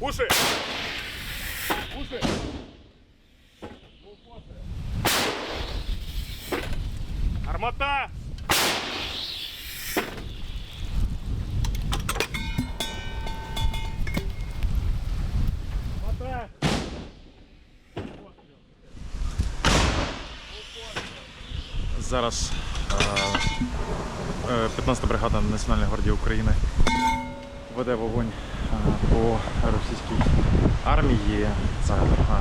Уши! Уши! Армата! Армата! Зараз е, е, 15-та бригада Національної гвардії України веде вогонь е, по російській армії. Ця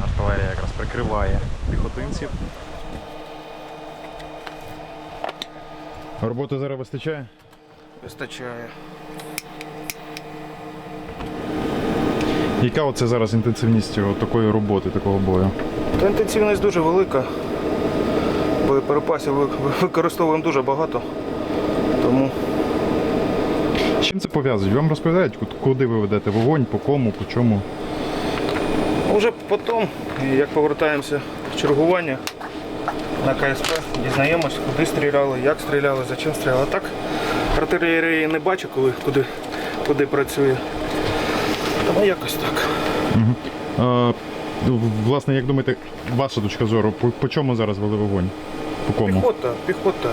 артилерія якраз прикриває піхотинців. Роботи зараз вистачає? Вистачає. Яка оце зараз інтенсивність такої роботи, такого бою? Та інтенсивність дуже велика. Боєприпасів ви- ви- використовуємо дуже багато. Тому чим це пов'язують? Вам розповідають, куди ви ведете вогонь, по кому, по чому? вже потім, як повертаємося в чергування на КСП, дізнаємось, куди стріляли, як стріляли, за чим стріляли. А так артилерії не бачу, коли, куди, куди працює. Тому якось так. Е, власне, як думаєте, ваша точка зору, по, по чому зараз вели вогонь? По кому? Піхота, піхота.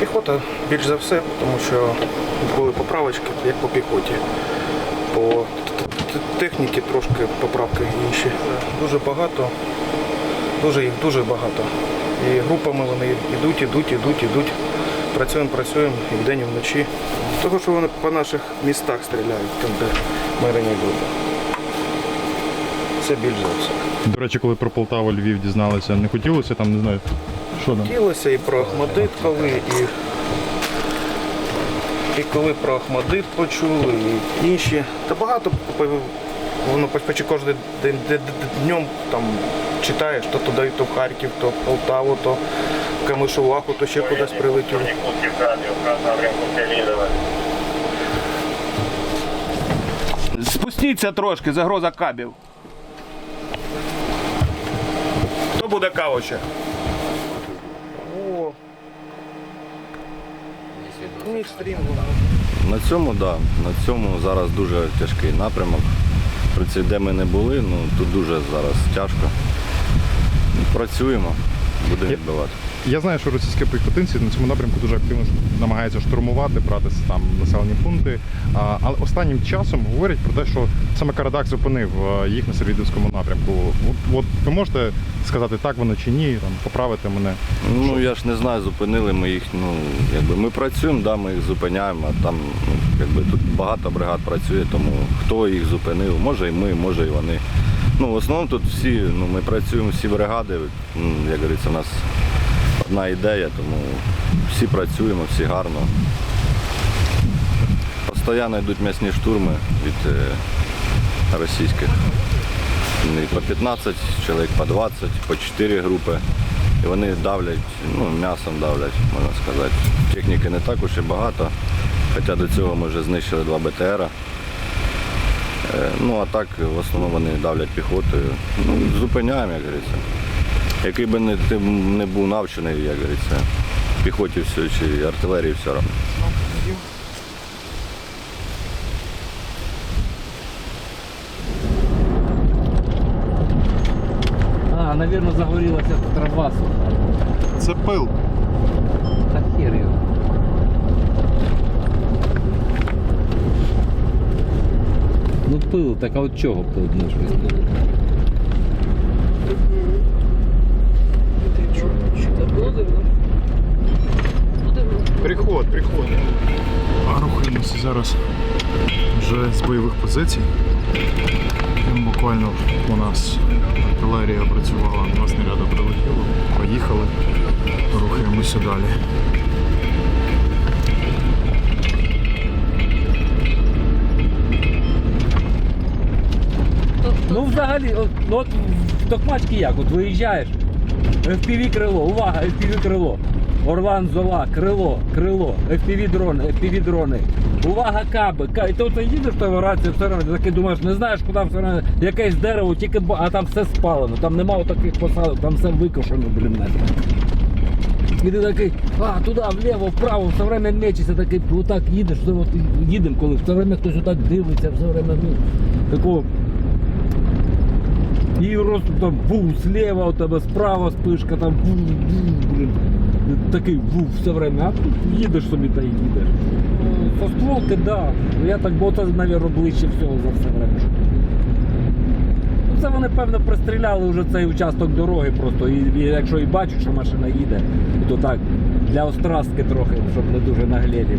Піхота більш за все, тому що були поправочки, як по піхоті. По техніці трошки поправки інші. Дуже багато, дуже їх дуже багато. І групами вони йдуть, ідуть, ідуть, ідуть. Працюємо, працюємо і вдень, і вночі. Того, що вони по наших містах стріляють, там, де мирні люди. Це більш за все. До речі, коли про Полтаву Львів дізналися, не хотілося там, не знаю, що там? Хотілося і про Ахмадит коли, і, і коли про Ахмадит почули, і інші. Та багато воно почти кожен день де- де- днем там читаєш, то туди, то в Харків, то в Полтаву, то в Камишуваху, то ще кудись прилетіло. Спустіться трошки, загроза кабів. Хто буде каву ще? О. Мідстрім. На цьому, да, на цьому зараз дуже тяжкий напрямок. При цій, де ми не були, ну тут дуже зараз тяжко. Працюємо, будемо відбивати. Я знаю, що російські піхотинці на цьому напрямку дуже активно намагаються штурмувати, брати там населені пункти. А, але останнім часом говорять про те, що саме Карадак зупинив е, їх на Сервідівському напрямку. От, от ви можете сказати, так воно чи ні, там поправити мене. Ну я ж не знаю, зупинили ми їх. Ну якби ми працюємо, да, ми їх зупиняємо, а там ну, якби тут багато бригад працює, тому хто їх зупинив, може і ми, може і вони. Ну, в основному тут всі, ну ми працюємо, всі бригади, як говориться, у нас одна ідея, тому всі працюємо, всі гарно. Постоянно йдуть м'ясні штурми від е, російських. Вони по 15 чоловік, по 20, по 4 групи. І вони давлять, ну, м'ясом давлять, можна сказати. Техніки не так уж і багато. Хоча до цього ми вже знищили два БТРа. Е, Ну а так в основному вони давлять піхотою. Ну, зупиняємо, як говориться. Який би не, ти не був навчений, як говориться, піхоті все чи артилерії все одно. А, наверное, загорелась эта трава. Це пил. Ну так а от чого визнати? Приход, приход. А рухаємося зараз вже з бойових позицій. Буквально у нас артилерія працювала, два снаряди прилетіло, поїхали, рухаємося далі. Взагалі, от, ну, от в Токмачці як, от виїжджаєш, FPV крило, увага, FPV крило. Орлан Зола, крило, крило, FPV дрони, FPV дрони. Увага, каби, ка- І ти їдеш в рацію, все ти такий думаєш, не знаєш, куди все одно, якесь дерево, тільки а там все спалено, там немає таких посадок, там все викошено, блін. нафіг. І ти такий, а, туди, вліво, вправо, все время мечешся, такий, отак їдеш, все, от, їдемо, коли все время хтось отак дивиться, все время, ну, такого. І роз, там був зліва у тебе, справа спишка, там був, блін. Такий був все время, а тут їдеш собі та й їдеш. Со стволки, да. Я так, бо це, мабуть, ближче всього за все время. Це вони, певно, пристріляли вже цей участок дороги просто. І, і якщо і бачу, що машина їде, то так, для острастки трохи, щоб не дуже наглєлі.